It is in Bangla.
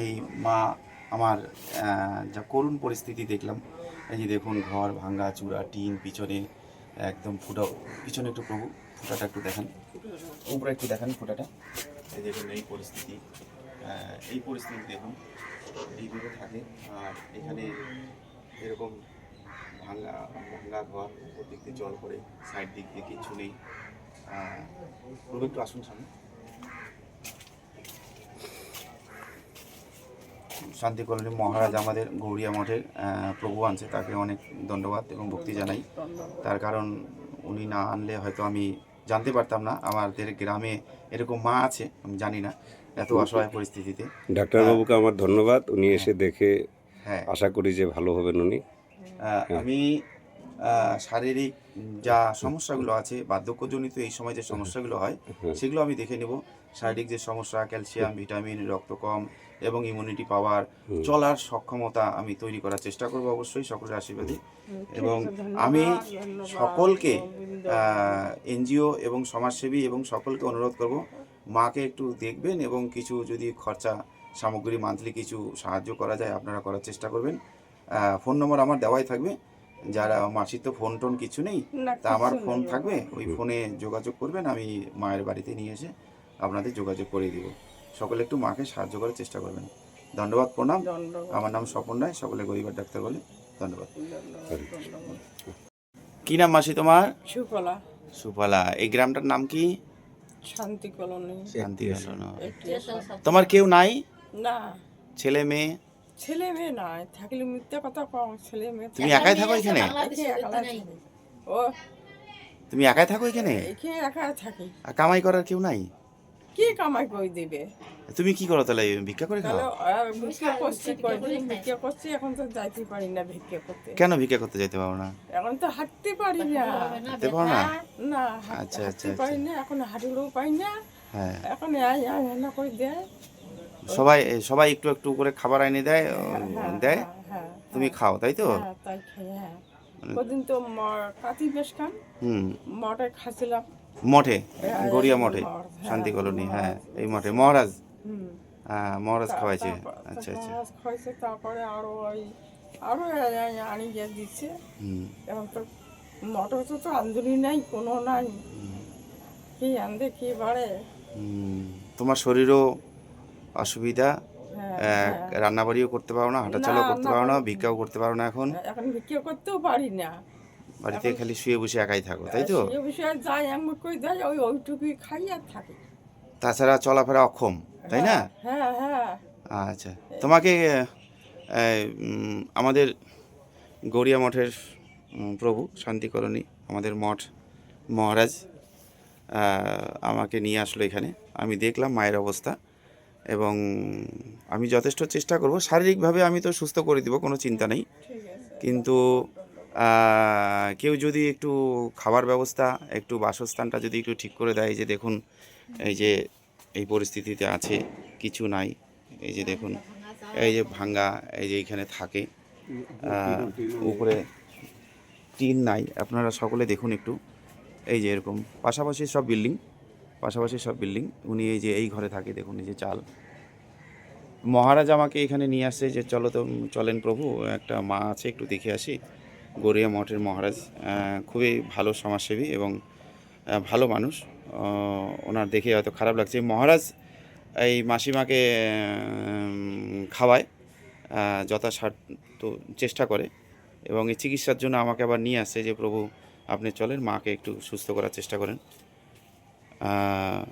এই মা আমার যা করুণ পরিস্থিতি দেখলাম। এই যে দেখুন, ঘর ভাঙ্গা চূড়া, টিন পিছনে, একদম ফুটা, পিছনে একটু প্রভু, ফুটাটা একটু দেখান। উপরে একটু দেখান ফুটাটা। এই দেখুন, এই পরিস্থিতি এই পরিস্থিতি দেখুন, এইভাবে থাকে। আর এখানে এরকম ভাঙ্গা ভাঙ্গা ঘর, উপর দিক দিয়ে জল পড়ে সাইড দিক দিয়ে কিচ্ছু নেই। প্রভু একটু আসুন সামনে। শান্তি কলোনি মহারাজ আমাদের গৌরিয়া মঠের প্রভু আনছে তাকে অনেক ধন্যবাদ এবং ভক্তি জানাই। তার কারণ উনি না আনলে হয়তো আমি জানতে পারতাম না আমাদের গ্রামে এরকম মা আছে আমি জানি না এত অসহায় পরিস্থিতিতে। ডাক্তারবাবুকে আমার ধন্যবাদ উনি এসে দেখে হ্যাঁ। আশা করি যে ভালো হবেন উনি। আমি শারীরিক যা সমস্যাগুলো আছে বার্ধক্যজনিত এই সময় যে সমস্যাগুলো হয় সেগুলো আমি দেখে নেব। শারীরিক যে সমস্যা ক্যালসিয়াম ভিটামিন রক্ত কম এবং ইমিউনিটি পাওয়ার চলার সক্ষমতা আমি তৈরি করার চেষ্টা করব অবশ্যই সকলের আশীর্বাদে। এবং আমি সকলকে এনজিও এবং সমাজসেবী এবং সকলকে অনুরোধ করব মাকে একটু দেখবেন এবং কিছু যদি খরচা সামগ্রী মান্থলি কিছু সাহায্য করা যায় আপনারা করার চেষ্টা করবেন। ফোন নম্বর আমার দেওয়াই থাকবে। যারা মাসির তো ফোন টোন কিছু নেই তা আমার ফোন থাকবে ওই ফোনে যোগাযোগ করবেন আমি মায়ের বাড়িতে নিয়ে এসে আপনাদের যোগাযোগ করে দিব। সকলে একটু মাকে সাহায্য করার চেষ্টা করবেন। ধন্যবাদ প্রণাম। আমার নাম স্বপন রায় সকলে গরিবার ডাক্তার বলে ধন্যবাদ। কি নাম মাসি তোমার? সুফলা। সুফলা এই গ্রামটার নাম কি? শান্তি কলোনি। শান্তি কলোনি। তোমার কেউ নাই? না। ছেলে মেয়ে? ছেলে মেয়ে নাই থাকলে মিথ্যে কথা কম ছেলে মেয়ে তুমি একাই থাকো এখানে। ও। তুমি একাই থাকো এখানে? এখানে একা থাকি। আর কামাই করার কেউ নাই? কি কামাই করে দিবে? তুমি কি করো তাহলে ভিক্ষা করে খাও? ভিক্ষা করছি ভিক্ষা করছি এখন তো যাইতে পারি না ভিক্ষা করতে। কেন ভিক্ষা করতে যাইতে পারো না? এখন তো হাঁটতে পারি না। যেতে পারো না? না আচ্ছা, আচ্ছা, পারি না এখন হাঁটলেও পাই না। হ্যাঁ। এখন আয় আয় রান্না করে দেয় সবাই সবাই একটু একটু করে খাবার এনে দেয় হ্যাঁ, দেয়। হ্যাঁ, হ্যাঁ, তুমি খাও তাই তো? তাই খাই হ্যাঁ। কদিন তো ম- কাতি বেশ খান। হুম। মটে খাচ্ছিলাম মঠে? গড়িয়া মঠে? শান্তি কলোনি হ্যাঁ এই মঠে। মহারাজ? হ্যাঁ মহারাজ খাওয়াইছে। আচ্ছা আচ্ছা। খাইছে তারপরে আরও ওই আরও আনি গিয়ে দিচ্ছে। এখন তো মটর তো তো আন্দুলি নাই কোনো নাই। কি আনতে কি বাড়ে? তোমার শরীরও অসুবিধা হ্যাঁ রান্না বাড়িও করতে পারো না হাঁটাচলাও করতে পারো না ভিক্ষাও করতে পারো না এখন। এখন বিক্রি করতেও পারি না। বাড়িতে খালি শুয়ে বসে একাই থাকো তাই তো? সে বিষয়ে যাই আমি কই দেয় ওই ওইটুকুই খাই আর থাকি। তাছাড়া চলাফেরা অক্ষম তাই না? হ্যাঁ হ্যাঁ আচ্ছা তোমাকে আমাদের গড়িয়া মঠের প্রভু শান্তি কলোনি আমাদের মঠ মহারাজ আমাকে নিয়ে আসলো এখানে। আমি দেখলাম মায়ের অবস্থা। এবং আমি যথেষ্ট চেষ্টা করব। শারীরিকভাবে আমি তো সুস্থ করে দিব কোনো চিন্তা নেই। কিন্তু কেউ যদি একটু খাবার ব্যবস্থা একটু বাসস্থানটা যদি একটু ঠিক করে দেয় যে দেখুন এই যে এই পরিস্থিতিতে আছে কিছু নাই এই যে দেখুন এই যে ভাঙ্গা এই যে এখানে থাকে উপরে টিন নাই। আপনারা সকলে দেখুন একটু এই যে এরকম। পাশাপাশি সব বিল্ডিং পাশাপাশি সব বিল্ডিং। উনি এই যে এই ঘরে থাকে, দেখুন, এই যে চাল। মহারাজ আমাকে এখানে নিয়ে আসছে যে, চলো তো, চলেন প্রভু, একটা মা আছে, একটু দেখে আসি। গড়িয়া মঠের মহারাজ খুবই ভালো সমাজসেবী এবং ভালো মানুষ। ওনার দেখে হয়তো খারাপ লাগছে। মহারাজ এই মাসিমাকে খাওয়ায় যথাসাধ্য চেষ্টা করে এবং এই চিকিৎসার জন্য আমাকে আবার নিয়ে আসছে যে, প্রভু, আপনি চলেন, মাকে একটু সুস্থ করার চেষ্টা করেন। 啊